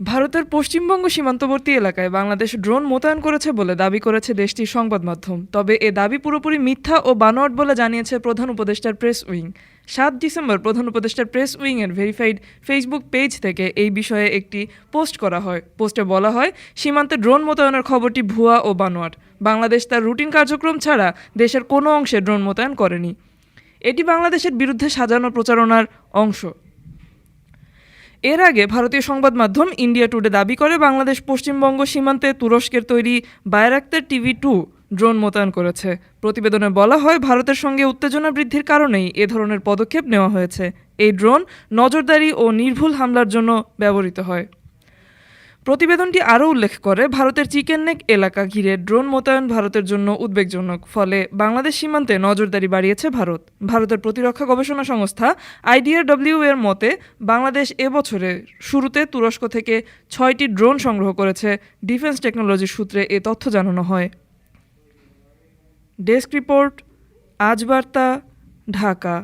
ভারতের পশ্চিমবঙ্গ সীমান্তবর্তী এলাকায় বাংলাদেশ ড্রোন মোতায়েন করেছে বলে দাবি করেছে দেশটির সংবাদ মাধ্যম। তবে এ দাবি পুরোপুরি মিথ্যা ও বানোয়াট বলে জানিয়েছে প্রধান উপদেষ্টার প্রেস উইং। সাত ডিসেম্বর প্রধান উপদেষ্টার প্রেস উইংয়ের ভেরিফাইড ফেসবুক পেজ থেকে এই বিষয়ে একটি পোস্ট করা হয়। পোস্টে বলা হয়, সীমান্তে ড্রোন মোতায়েনের খবরটি ভুয়া ও বানোয়াট। বাংলাদেশ তার রুটিন কার্যক্রম ছাড়া দেশের কোনো অংশে ড্রোন মোতায়েন করেনি। এটি বাংলাদেশের বিরুদ্ধে সাজানো প্রচারণার অংশ। এর আগে ভারতীয় সংবাদ মাধ্যম ইন্ডিয়া টুডে দাবি করে, বাংলাদেশ পশ্চিমবঙ্গ সীমান্তে তুরস্কের তৈরি বায়রাক্তার টিভি টু ড্রোন মোতায়েন করেছে। প্রতিবেদনে বলা হয়, ভারতের সঙ্গে উত্তেজনা বৃদ্ধির কারণেই এ ধরনের পদক্ষেপ নেওয়া হয়েছে। এই ড্রোন নজরদারি ও নির্ভুল হামলার জন্য ব্যবহৃত হয়। প্রতিবেদনটি আরও উল্লেখ করে, ভারতের চিকেন নেক এলাকা ঘিরে ড্রোন মোতায়েন ভারতের জন্য উদ্বেগজনক, ফলে বাংলাদেশ সীমান্তে নজরদারি বাড়িয়েছে ভারত। ভারতের প্রতিরক্ষা গবেষণা সংস্থা আইডিআরডব্লিউ এর মতে, বাংলাদেশ এবছরে শুরুতে তুরস্ক থেকে ছয়টি ড্রোন সংগ্রহ করেছে। ডিফেন্স টেকনোলজি সূত্রে এ তথ্য জানানো হয়। ডেস্ক রিপোর্ট আজ বার্তা ঢাকা।